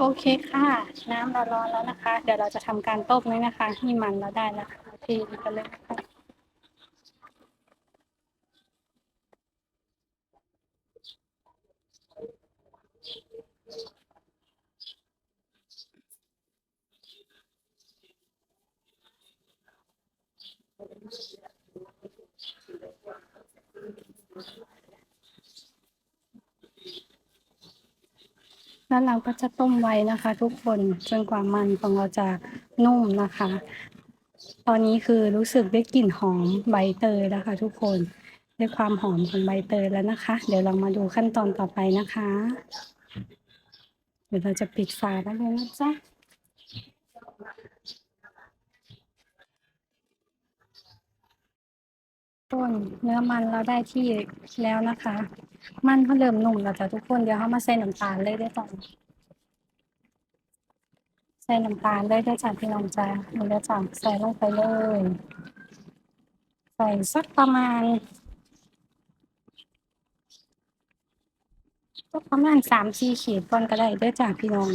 โอเคค่ะ น้ำเราร้อนแล้วนะคะ เดี๋ยวเราจะทำการต้มนี่นะคะ นี่มันเราได้แล้วค่ะทีกันเลยค่ะ แล้วเราก็จะต้มไว้นะคะ ทุกคนจนกว่ามันของเราจะนุ่มนะคะ ตอนนี้คือรู้สึกได้กลิ่นหอมใบเตยแล้วค่ะทุกคนได้ความหอมของใบเตยแล้วนะคะ เดี๋ยวเรามาดูขั้นตอนต่อไปนะคะ เดี๋ยวเราจะปิดฝาแล้วเลยนะจ๊ะต้นเนื้อมันเราได้ที่แล้วนะคะ มันเขาเริ่มนุ่มแล้วจ้ะทุกคนเดี๋ยวเขามาใส่น้ำตาลเลยได้จ้ะใส่น้ำตาลเลยได้จ้ะพี่น้องจ้านี่ได้จ้ะใส่ลงไปเลย ใส่สักประมาณสักประมาณสามสี่ขีดก่อนก็ได้เด้อจ้ะพี่น้อง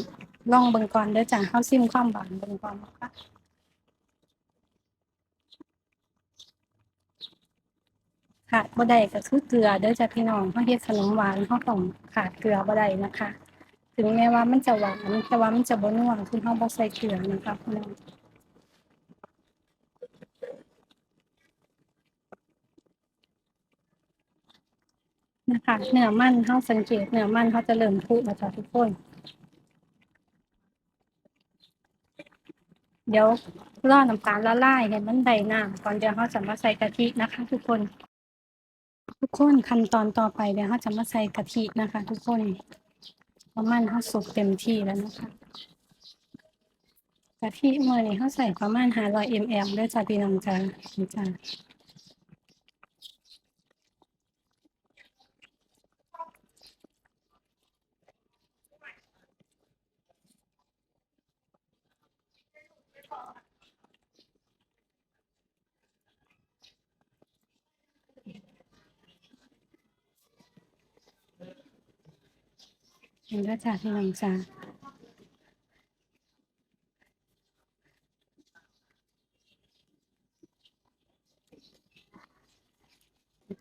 ลองเบิ่งก่อนเด้อจ้ะเฮาซิมความหวานเบิ่งก่อนนะคะ ขาดบ่ได้ก็คือเกลือเด้อจ้ะพี่น้องเฮาเฮ็ดขนมหวานเฮาต้องขาดเกลือบ่ได้นะคะ ถึงแม้ว่ามันจะหวานแต่ว่ามันจะบ่นัวคือเฮาบ่ใส่เกลือนะคะพี่น้องนะคะเนื้อมันเฮาสังเกตเนื้อมันเขาจะเริ่มพุแล้วจ้ะทุกคนเดี๋ยวรอน้ำตาลละลายให้มันได้น้ำก่อนเดี๋ยวเราจะมาใส่กะทินะคะ ทุกคน ทุกคนขั้นตอนต่อไปเดี๋ยวเราจะมาใส่กะทินะคะ ทุกคนประมาณเขาสุกเต็มที่แล้วนะคะกะทิเมื่อนี้เขาใส่ประมาณ500 ml ด้วยจ้าพี่น้องจ้านี่จ้า ห็นด้วจ้าพี่น้องจ้า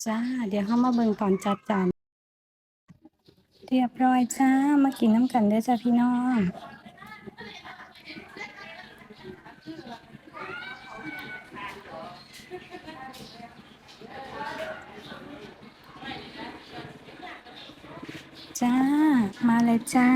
จ้า เดี๋ยวเข้ามาเบิ่งตอนจัดจานเรียบร้อยจ้า มากินน้ำกันได้จ้าพี่น้อง จ้า มาเลยจ้า